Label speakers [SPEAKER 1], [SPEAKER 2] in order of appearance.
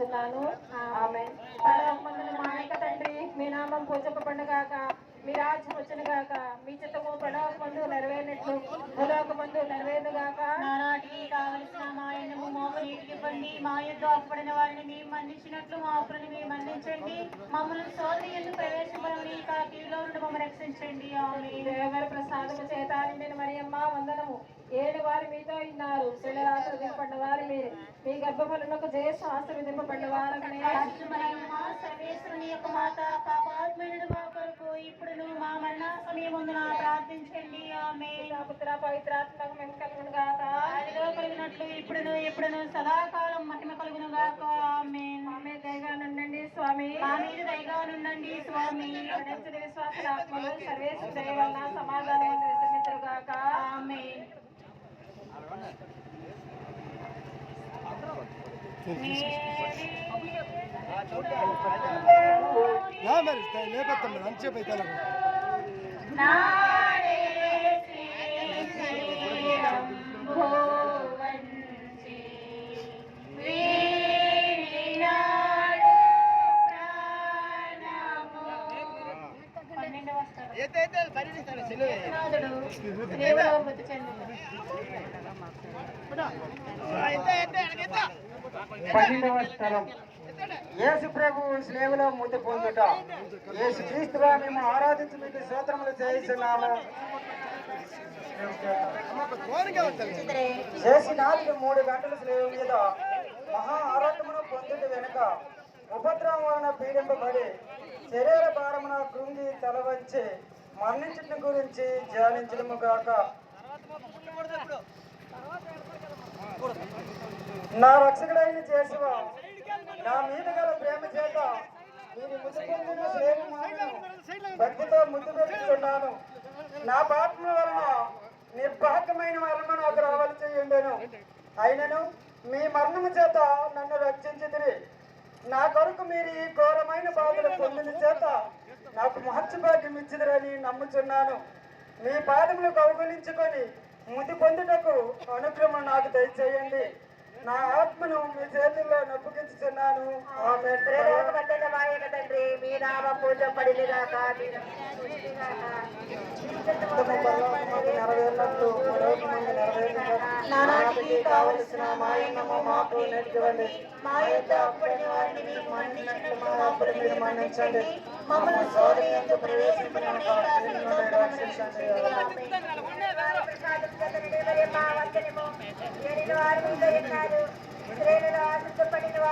[SPEAKER 1] వేడుకొనుచున్నాను ఆమె పరలోకమందున మా యొక్క తండ్రి మీ నామం పూజపబడుగాక మీ రాజ్యం వచ్చును గాక మీ చిత్తము పరలోకమందు నెరవేరినట్లు భూలోకమందు నెరవేరును గాక
[SPEAKER 2] నానాటికి కావలసిన మా ఎన్నము మోపు నీటికి ఇవ్వండి. మా యొక్క అప్పుడైన వారిని మేము మన్నించినట్లు మా అప్పులని మేము మన్నించండి. మమ్మల్ని సోదరి ఎందుకు ప్రవేశపడని కీలో నుండి మమ్మల్ని రక్షించండి. ఆమె
[SPEAKER 1] ప్రసాదము చేత నిండిన మరియమ్మ వందనము. ఏడు వారు మీతో ఉన్నారు శిలరాత్రి దింపబడిన వారు మీరు. మీ గర్భఫలములకు జయస్సు ఆశీర్వదింపబడిన వారనే
[SPEAKER 2] మరియమ్మ సర్వేశ్వరుని యొక్క మాత పాపాత్మనుడు మా కొరకు ఇప్పుడును మా మరణ సమయముందున ప్రార్థించండి. ఆమె
[SPEAKER 1] పుత్ర పవిత్రాత్మక మేము కలుగును గాక
[SPEAKER 2] ఆదిలో కలిగినట్లు ఇప్పుడును ఎప్పుడును సదాకాలం మహిమ కలుగును గాక ఆమె
[SPEAKER 1] ఆమె దయగా నుండండి స్వామి.
[SPEAKER 2] నుండండి స్వామి.
[SPEAKER 1] సమాధానం విశ్రమించరు గాక
[SPEAKER 2] ఆమె.
[SPEAKER 3] నా మరి లేకపోతే పోయి
[SPEAKER 2] పన్నెండవ
[SPEAKER 4] స్థలం. యేసు ప్రభు స్నేహంలో మూతి పొందుట. యేసు క్రీస్తుగా మేము ఆరాధించి మీకు స్తోత్రములు చేయిస్తున్నాము చేసి నాలుగు మూడు గంటల స్నేహ మీద మహా ఆరాధమును పొందుట వెనుక ఉపద్రవం వలన పీడింపబడి శరీర భారమున కృంగి తల వంచి మరణించిన గురించి ధ్యానించడము గాక. నా రక్షకుడైన చేసిన నా మీద గల ప్రేమ చేత మీరు ముద్దు పొందిన భక్తితో ముద్దు పెట్టుకున్నాను నా పాపం వలన నిర్భాగ్యమైన మరణము నాకు రావాల్సి ఉండెను. అయినను మీ మరణము చేత నన్ను రక్షించిదిరి నా కొరకు మీరు ఈ ఘోరమైన బాధలు పొందిన చేత నాకు మహత్య భాగ్యం ఇచ్చిదిరని నమ్ముచున్నాను. మీ పాదములు కౌగులించుకొని ముది పొందుటకు అనుగ్రహం నాకు దయచేయండి. నా ఆత్మను మీ చేతుల్లో నొప్పుకించుచున్నాను ఆమె
[SPEAKER 1] నామ పూజ పడినగాక
[SPEAKER 4] నానాటికి కావలసిన మాయనము మాకు నేర్చుకోండి
[SPEAKER 2] మా యొక్క అప్పటి వారిని మీరు మన్నించినట్లు మా అప్పులు మీరు
[SPEAKER 4] మన్నించండి
[SPEAKER 2] మమ్మల్ని సోదరి ఎందుకు ప్రవేశించండి
[SPEAKER 1] ఆశించబడిన వారు